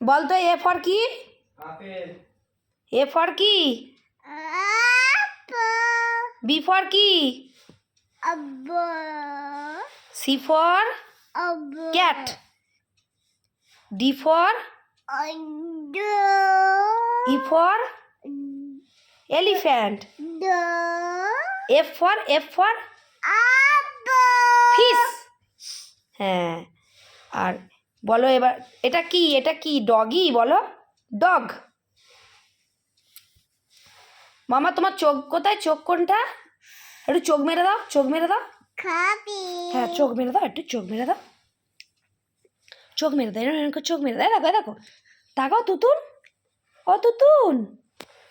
বল তো A for কি? A for কি? বি ফর কি? C for? Cat. D for? E for? Elephant. F for? F for? Fish. হ্যাঁ। আর বলো এবার এটা কি এটা কি ডগি বলো। ডগ মামা তোমার চোখ কোথায়? চোখ কোনটা? একটু চোখ মেরে দাও চোখ মেরে দাও। হ্যাঁ চোখ মেরে দাও একটু চোখ মেরে দাও। চোখ মেরে দাও এরকম চোখ মেরে দাও। দেখো দেখো। তাকাও তুতুন। ও তুতুন।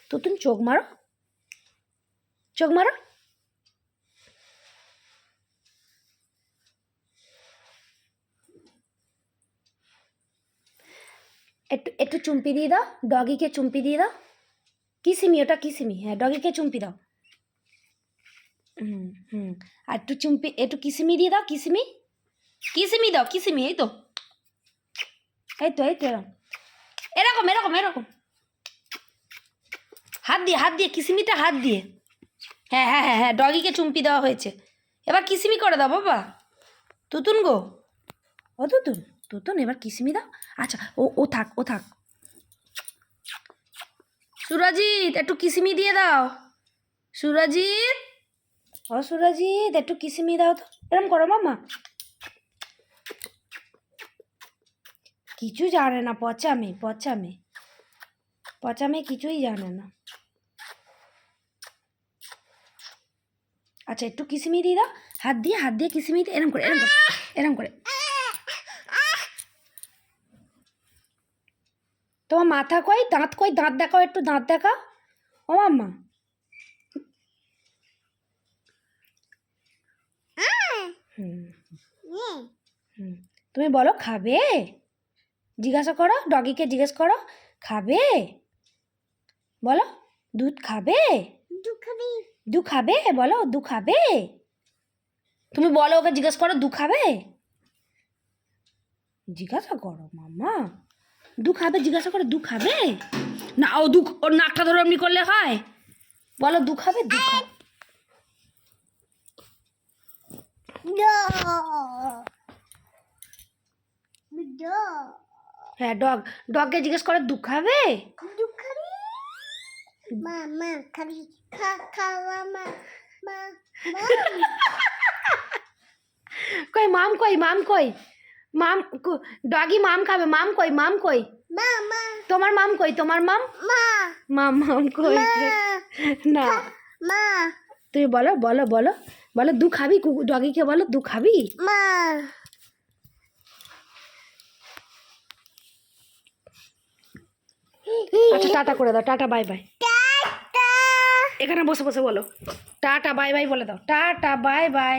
তুতুন চোখ মারো। চোখ মারো। একটু একটু চুম্পি দিয়ে দাও, ডগিকে চুম্পি দিয়ে দাও। কিসিমি, ওটা কিসিমি? হ্যাঁ ডগিকে চুম্পি দাও। হুম হুম, আর একটু চুম্পি, একটু কিসিমি দিয়ে দাও, কিসিমি? কিসিমি দাও, কিসিমি, এই তো। এই তো এই তো, এরকম। এরকম এরকম এরকম। হাত দিয়ে হাত দিয়ে, কিসিমিটা হাত দিয়ে। হ্যাঁ হ্যাঁ হ্যাঁ হ্যাঁ ডগিকে চুম্পি দেওয়া হয়েছে। এবার কিসিমি করে দাও, বাবা। তুতুন গো। ও তুতুন? তুতুন এবার কিসিমি দাও আচ্ছা ও ও থাক ও থাক। সুরাজিৎ, একটু কিসিমি দিয়ে দাও। সুরাজিৎ? ও সুরাজিৎ, একটু কিসিমি দাও তো। এরম করো মামা কিছু জানে না পচা মেয়ে পচা পচামে পচামে। পচামে কিছুই জানে না। আচ্ছা একটু কিসিমি দিয়ে দাও। হাত দিয়ে হাত দিয়ে কিসিমি দিয়ে এরম করে এরম করে এরম করে। তোমার মাথা কই? দাঁত কই? দাঁত দেখাও একটু দাঁত দেখাও। ও মাম্মা। তুমি বলো খাবে? জিজ্ঞাসা করো ডগিকে জিজ্ঞেস করো খাবে? বলো দুধ খাবে। দু খাবে? বলো দু খাবে? তুমি বলো ওকে জিজ্ঞেস করো দু খাবে? জিজ্ঞাসা করো মাম্মা। দু খাবে জিজ্ঞাসা করে দু খাবে? না ও দু ওর নাকটা ধরে এমনি করলে হয়। বলো দু খাবে দু খাবে হ্যাঁ ডগ ডগকে জিজ্ঞেস করে দু খাবে? kali ka ka mama, ma ma. কই মাম কই মাম কই? মাম ডগি মাম খাবে মাম কই মাম কই? তোমার মাম কই তোমার মাম? মাম মাম কই? না। ma, তুমি বলো বলো বলো বলো দু খাবি ডগিকে বলো দু খাবি? ma. আচ্ছা টাটা করে দাও টাটা বাই বাই। এখানে বসে বসে বলো। টাটা বাই বাই বলে দাও। Tata bye bye.